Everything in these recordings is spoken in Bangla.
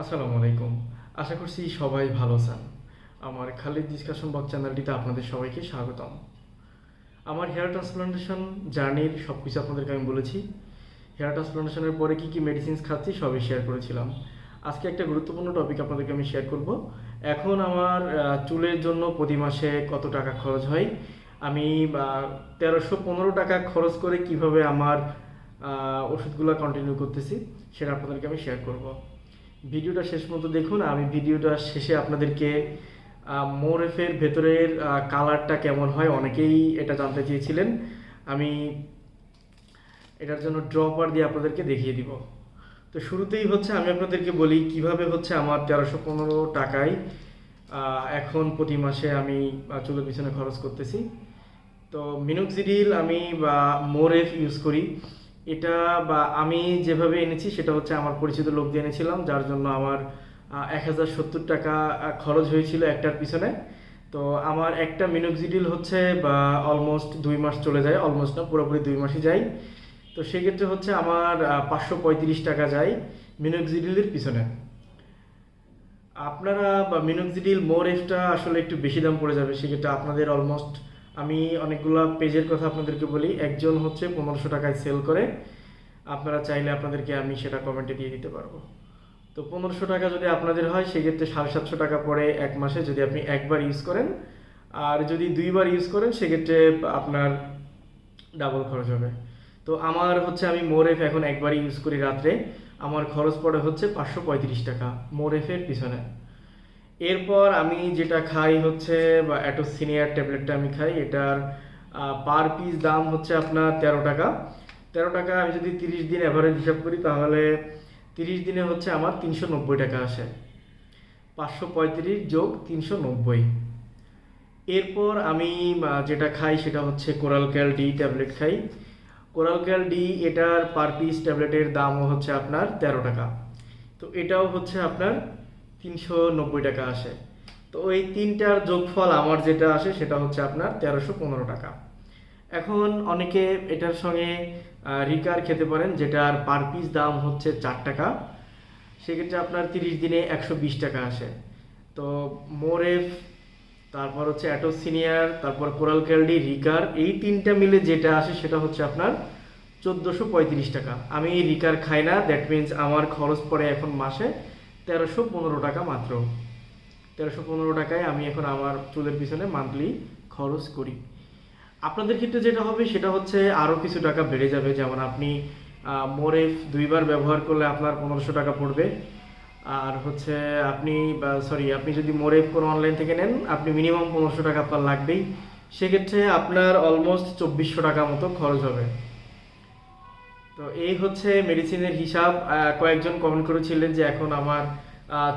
আসসালামু আলাইকুম। আশা করছি সবাই ভালো আছেন। আমার খালিদ ডিসকাশন বক্স চ্যানেলটিতে আপনাদের সবাইকে স্বাগতম। আমার হেয়ার ট্রান্সপ্লান্টেশন জার্নির সব কিছু আপনাদেরকে আমি বলেছি। হেয়ার ট্রান্সপ্লান্টেশনের পরে কী কী মেডিসিনস খাচ্ছি সবই শেয়ার করেছিলাম। আজকে একটা গুরুত্বপূর্ণ টপিক আপনাদেরকে আমি শেয়ার করব। এখন আমার চুলের জন্য প্রতি মাসে কত টাকা খরচ হয়? আমি তেরোশো পনেরো টাকা খরচ করে কীভাবে আমার ওষুধগুলো কন্টিনিউ করতেছি, সেটা আপনাদেরকে আমি শেয়ার করব। ভিডিওটা শেষ মতো দেখুন, আমি ভিডিওটা শেষে আপনাদেরকে মোরেফের ভেতরের কালারটা কেমন হয় অনেকেই এটা জানতে চেয়েছিলেন। আমি এটার জন্য ড্রপার দিয়ে আপনাদেরকে দেখিয়ে দিব। তো শুরুতেই হচ্ছে, আমি আপনাদেরকে বলি কীভাবে হচ্ছে আমার তেরোশো পনেরো টাকায় এখন প্রতি মাসে আমি চুলের পিছনে খরচ করতেছি। তো মিনোক্সিডিল আমি বা মোরেফ ইউজ করি। এটা বা আমি যেভাবে এনেছি সেটা হচ্ছে আমার পরিচিত লোক দিয়ে এনেছিলাম, যার জন্য আমার এক হাজার সত্তর টাকা খরচ হয়েছিল একটার পিছনে। তো আমার একটা মিনোক্সিডিল হচ্ছে বা অলমোস্ট দুই মাস চলে যায় অলমোস্ট না, পুরোপুরি দুই মাসই যায়। তো সেক্ষেত্রে হচ্ছে আমার পাঁচশো পঁয়ত্রিশ টাকা যায় মিনোক্সিডিলের পিছনে। আপনারা বা মিনোক্সিডিল মোর এফটা আসলে একটু বেশি দাম পড়ে যাবে, সেক্ষেত্রে আপনাদের অলমোস্ট আমি অনেকগুলো পেজের কথা আপনাদেরকে বলি। একজন হচ্ছে পনেরোশো টাকায় সেল করে। আপনারা চাইলে আপনাদেরকে আমি সেটা কমেন্টে দিয়ে দিতে পারব। তো পনেরোশো টাকা যদি আপনাদের হয়, সেক্ষেত্রে সাড়ে সাতশো টাকা পড়ে এক মাসে যদি আপনি একবার ইউজ করেন। আর যদি দুইবার ইউজ করেন, সেক্ষেত্রে আপনার ডাবল খরচ হবে। তো আমার হচ্ছে আমি মোরেফ এখন একবারই ইউজ করি রাত্রে। আমার খরচ পড়ে হচ্ছে পাঁচশো পঁয়ত্রিশ টাকা। মোরেফের পিছনে। এরপর আমি যেটা খাই হচ্ছে, বা অ্যাটো সিনিয়র ট্যাবলেটটা আমি খাই, এটার পার পিস দাম হচ্ছে আপনার তেরো টাকা। তেরো টাকা আমি যদি তিরিশ দিন অ্যাভারেজ হিসাব করি, তাহলে তিরিশ দিনে হচ্ছে আমার তিনশো নব্বই টাকা আসে। পাঁচশো পঁয়ত্রিশ যোগ তিনশো নব্বই। এরপর আমি যেটা খাই সেটা হচ্ছে কোরাল ক্যাল ডি ট্যাবলেট খাই। কোরাল ক্যাল ডি এটার পার পিস ট্যাবলেটের দামও হচ্ছে আপনার তেরো টাকা। তো এটাও হচ্ছে আপনার তিনশো নব্বই টাকা আসে। তো ওই তিনটার যোগফল আমার যেটা আসে সেটা হচ্ছে আপনার তেরোশো পনেরো টাকা। এখন অনেকে এটার সঙ্গে রিকার খেতে পারেন, যেটার পার পিস দাম হচ্ছে চার টাকা। সেক্ষেত্রে আপনার তিরিশ দিনে একশো বিশ টাকা আসে। তো মোরেফ, তারপর হচ্ছে অ্যাটো সিনিয়র, তারপর কোরাল ক্যালডি, রিকার, এই তিনটা মিলে যেটা আসে সেটা হচ্ছে আপনার চোদ্দোশো পঁয়ত্রিশ টাকা। আমি রিকার খাই না দ্যাট মিন্স আমার খরচ পড়ে এখন মাসে তেরোশো পনেরো টাকা মাত্র। তেরোশো পনেরো টাকায় আমি এখন আমার চুলের পিছনে মান্থলি খরচ করি। আপনাদের ক্ষেত্রে যেটা হবে, সেটা হচ্ছে আরও কিছু টাকা বেড়ে যাবে। যেমন আপনি মোরেফ দুইবার ব্যবহার করলে আপনার পনেরোশো টাকা পড়বে। আর হচ্ছে আপনি সরি আপনি যদি মোরেফ কোনো অনলাইন থেকে নেন, আপনি মিনিমাম পনেরোশো টাকা আপনার লাগবেই। সেক্ষেত্রে আপনার অলমোস্ট চব্বিশশো টাকা মতো খরচ হবে। তো এই হচ্ছে মেডিসিনের হিসাব। কয়েকজন কমেন্ট করেছিলেন যে এখন আমার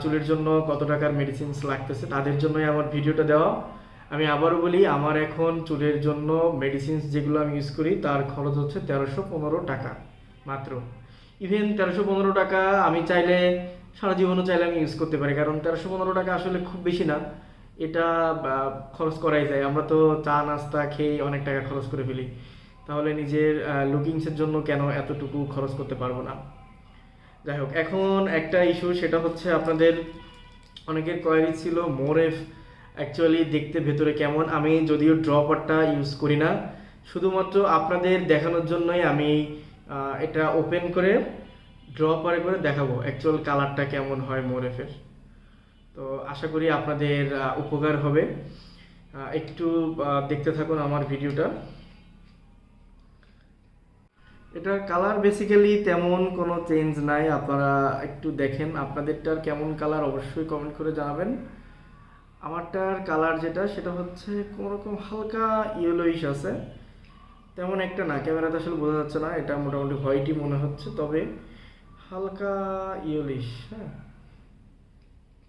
চুলের জন্য কত টাকার মেডিসিনস লাগতেছে, তাদের জন্যই আমার ভিডিওটা দেওয়া। আমি আবারও বলি, আমার এখন চুলের জন্য মেডিসিনস যেগুলো আমি ইউজ করি, তার খরচ হচ্ছে তেরোশো পনেরো টাকা মাত্র। ইভেন তেরোশো পনেরো টাকা আমি চাইলে, সারা জীবনও চাইলে আমি ইউজ করতে পারি, কারণ তেরোশো পনেরো টাকা আসলে খুব বেশি না। এটা খরচ করাই যায়। আমরা তো চা, নাস্তা খেয়ে অনেক টাকা খরচ করে ফেলি। তাহলে নিজের লুকিংসের জন্য কেন এতটুকু খরচ করতে পারব না? যাই হোক এখন একটা ইস্যু সেটা হচ্ছে আপনাদের অনেকের কোয়ারি ছিল মোরেফ অ্যাকচুয়ালি দেখতে ভেতরে কেমন? আমি যদিও ড্রপারটা ইউজ করি না, শুধুমাত্র আপনাদের দেখানোর জন্যই আমি এটা ওপেন করে ড্রপারে করে দেখাবো অ্যাকচুয়াল কালারটা কেমন হয় মোরেফের তো আশা করি আপনাদের উপকার হবে। একটু দেখতে থাকুন আমার ভিডিওটা এটার কালার বেসিক্যালি তেমন কোনো চেঞ্জ নাই। আপনারা একটু দেখেন, আপনাদেরটার কেমন কালার অবশ্যই কমেন্ট করে জানাবেন। আমারটার কালার যেটা, সেটা হচ্ছে কোনো রকম হালকা ইয়েলোইশ আছে। তেমন একটা না, ক্যামেরাতে আসলে বোঝা যাচ্ছে না, এটা মোটামুটি হোয়াইটই মনে হচ্ছে, তবে হালকা ইয়েলোইশ হ্যাঁ?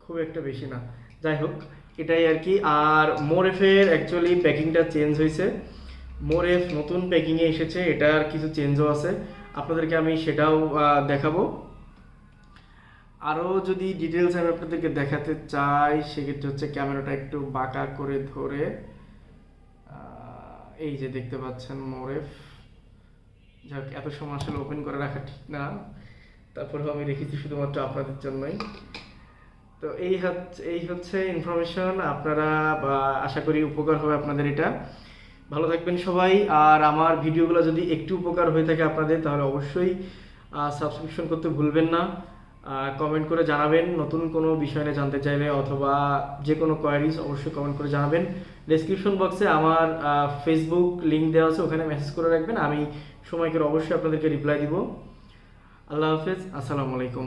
খুব একটা বেশি না। যাই হোক, এটাই আর কি। আর মোরেফের অ্যাকচুয়ালি প্যাকিংটা চেঞ্জ হয়েছে। মোরেফ নতুন প্যাকিংয়ে এসেছে, এটার কিছু চেঞ্জও আছে। আপনাদেরকে আমি সেটাও দেখাবো। আরও যদি ডিটেলস আমি আপনাদেরকে দেখাতে চাই, সেক্ষেত্রে হচ্ছে ক্যামেরাটা একটু বাঁকা করে ধরে এই যে দেখতে পাচ্ছেন মোরেফ যাক, এত সময় আসলে ওপেন করে রাখা ঠিক না। তারপরেও আমি রেখেছি শুধুমাত্র আপনাদের জন্যই। তো এই হচ্ছে এই হচ্ছে ইনফরমেশন আপনারা, বা আশা করি উপকার হবে আপনাদের এটা। ভালো থাকবেন সবাই, আর আমার ভিডিওগুলো যদি একটু উপকার হয়ে থাকে আপনাদের, তাহলে অবশ্যই সাবস্ক্রিপশন করতে ভুলবেন না। কমেন্ট করে জানাবেন, নতুন কোনো বিষয় নিয়ে জানতে চাইলে অথবা যে কোনো কোয়ারিজ অবশ্যই কমেন্ট করে জানাবেন। ডেসক্রিপশন বক্সে আমার ফেসবুক লিঙ্ক দেওয়া আছে, ওখানে মেসেজ করে রাখবেন, আমি সময় করে অবশ্যই আপনাদেরকে রিপ্লাই দিব। আল্লাহ হাফেজ, আসসালামু আলাইকুম।